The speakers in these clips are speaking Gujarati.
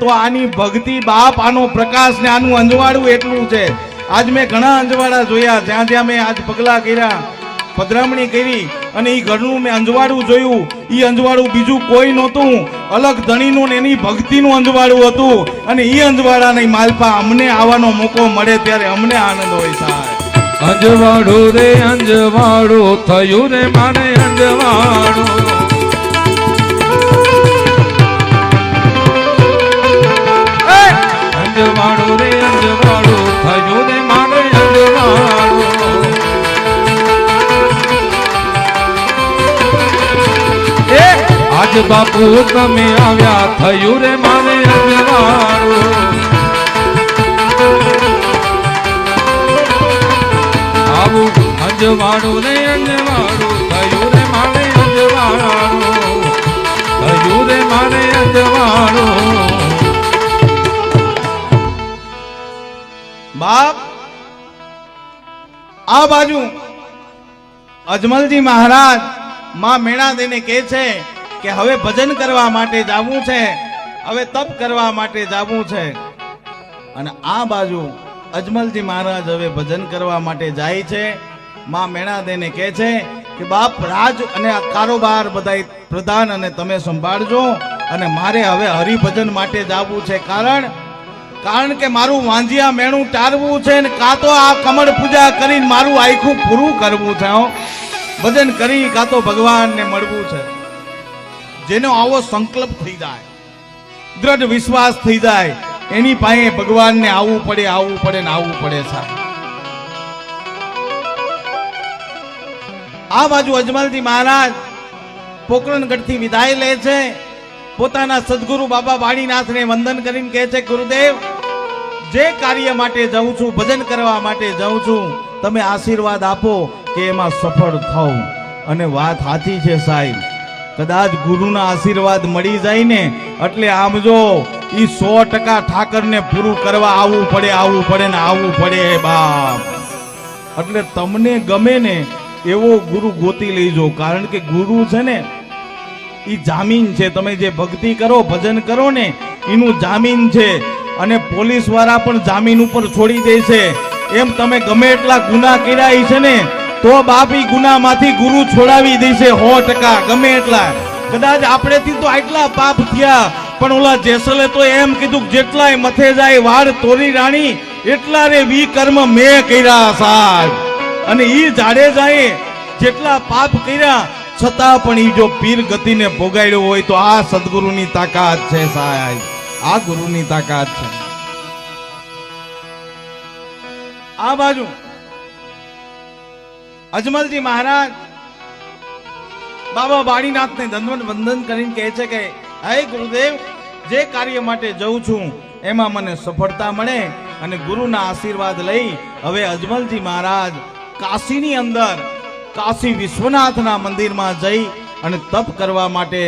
તો આની ભક્તિ બાપ, આનો પ્રકાશ ને આનું અંજવાળું એટલું છે. આજ મેં ઘણા અંજવાળા જોયા. જ્યાં જ્યાં મેં આજ પગલા કર્યા, પધરામણી કરી અને એ ઘરનું મેં અંજવાળું જોયું. એ અંજવાળું બીજું કોઈ નહોતું. અલગ ધણીનું ને એની ભક્તિનું અંજવાળું હતું. અને એ અંજવાળાની માલપા, અમને આવવાનો મોકો મળે ત્યારે અમને આનંદ હોય સાહેબ. અંજવાળું રે, અંજવાળું થયું રે મારે અંજવાડું આજ બાપુ તમે આવ્યા, થયું રે મારે અંજવાડું રે અંજવાડું થયું રે મારે અંજવાડું થયું રે મારે અંજવાડું બાપ, આ બાજુ અજમલજી મહારાજમાં મેણા દઈને કહે છે કે હવે ભજન કરવા માટે જવું છે, હવે તપ કરવા માટે જવું છે. અને આ બાજુ અજમલજી મહારાજ હવે ભજન કરવા માટે જાય છે. માં મેણા દઈને કહે છે કે, બાપ, રાજ અને આ કારોબાર બધાય પ્રધાન અને તમે સંભાળજો. અને મારે હવે હરિભજન માટે જવું છે. કારણ કારણ કે મારું વાંજિયા મેણું ટારવું છે ને કાં તો આ કમળ પૂજા કરીને મારું આખું પૂરું કરવું છે ભજન કરી કાં તો ભગવાનને મળવું છે. જેનો આવો સંકલ્પ થઈ જાય, દ્રઢ વિશ્વાસ થઈ જાય, એની પાસે ભગવાનને આવવું પડે આવવું પડે ને આવવું પડે સાહેબ. આ બાજુ અજમલજી મહારાજ પોકરણગઢથી વિદાય લે છે. પોતાના સદગુરુ બાબા વાણીનાથને વંદન કરીને કહે છે, ગુરુદેવ, જે કાર્ય માટે જાઉં છું, ભજન કરવા માટે જાઉં છું, તમે આશીર્વાદ આપો કે એમાં સફળ થવું અને વાત સાચી છે સાહેબ. કદાચ ગુરુના આશીર્વાદ મળી જાય ને એટલે આમ જો એ સો ટકા ઠાકરને પૂરું કરવા આવવું પડે આવવું પડે ને આવવું પડે બાપ. એટલે તમને ગમે ને એવો ગુરુ ગોતી લેજો, કારણ કે ગુરુ છે ને એ જામીન છે. તમે જે ભક્તિ કરો, ભજન કરો ને, એનું જામીન છે. અને પોલીસવાળા પણ જામીન ઉપર છોડી દે છે. એમ તમે ગમે એટલા ગુના કર્યા છે ને તો બાપી ગુનામાંથી ગુરુ છોડાવી દેશે સો ટકા, ગમે એટલા. કદાચ આપણેથી તો આટલા પાપ થયા, પણ ઓલા જેસલે તો એમ કીધું જેટલાય મથે જાય વાડ તોરી રાણી એટલા રે વી કર્મ મેં કર્યા સાહેબ. અને ઈ જાડેજાએ જેટલા પાપ કર્યા, છતાં પણ ઈ જો પીર ગતિને ભોગાડ્યો હોય તો આ સદગુરુની તાકાત છે સાહેબ. આ ગુરુની તાકાત છે. આ બાજુ. અજમલજી મહારાજ, બાબા બાળીનાથને દંડવત વંદન કરીને કહે છે કે, હે ગુરુદેવ, જે કાર્ય માટે જઉં છું, એમાં મને સફળતા મળે અને ગુરુના આશીર્વાદ લઈ હવે અજમલજી મહારાજ કાશીની અંદર, કાશી વિશ્વનાથના મંદિરમાં જઈ અને તપ કરવા માટે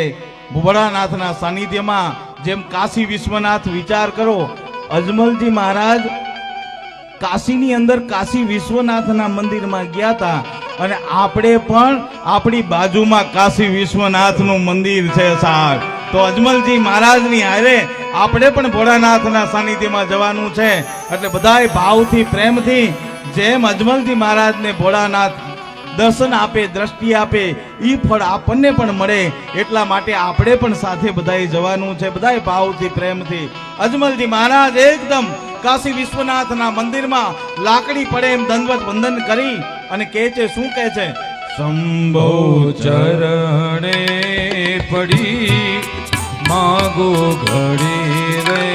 ભોળાનાથના સાનિધ્યમાં જેમ કાશી વિશ્વનાથ વિચાર કરો, અજમલજી મહારાજ કાશીની અંદર કાશી વિશ્વનાથના મંદિરમાં ગયા હતા અને આપણે પણ આપણી બાજુમાં કાશી વિશ્વનાથનું મંદિર છે સાહેબ. તો અજમલજી મહારાજની હારે આપણે પણ ભોળાનાથના સાનિધ્યમાં જવાનું છે. એટલે બધાય ભાવથી, પ્રેમથી જેમ અજમલજી મહારાજને ભોળાનાથ દર્શન આપે, દ્રષ્ટિ આપે એ ફળ આપણને પણ મળે એટલા માટે આપણે પણ સાથે બધાએ જવાનું છે. બધાએ ભાવથી, પ્રેમથી. અજમલજી મહારાજ એકદમ કાશી વિશ્વનાથના મંદિરમાં લાકડી પડે એમ દંડવત વંદન કરી અને કહે છે, શું કહે છે? શંભો ચરણે પડી, માગો ઘડી રે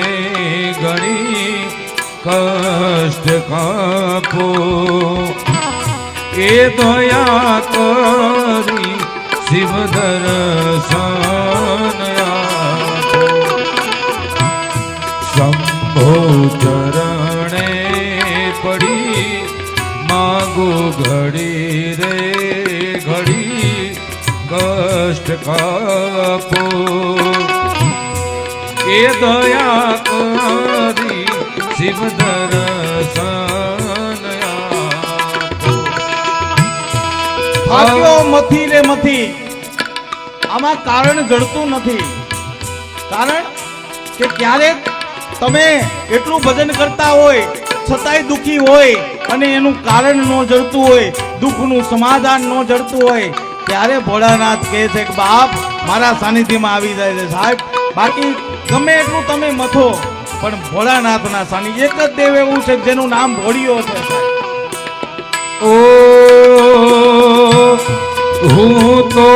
ઘડી કષ્ટ કાપો. એ દયા કરી શિવ દર્શન કષ્ટ કાપો. એ દયા કરી શિવ દર્શન આપો. મથી રે મથી. આમાં કારણ જડતું નથી. કારણ કે ક્યારેક તમે એટલું ભજન કરતા હોય, છતાંય દુખી હોય, અને એનું કારણ ન જડતું હોય, દુઃખનું સમાધાન ન જડતું હોય ત્યારે ભોળાનાથ કહે છે કે, બાપ, મારા સાનિધ્યમાં આવી જાય છે સાહેબ, બાકી ગમે એટલું તમે મથો, પણ ભોળાનાથના સાનિધ્ય એક જ દેવ એવું છે જેનું નામ ભોળિયો છે. ઓ, હું તો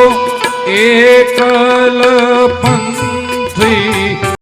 એકલ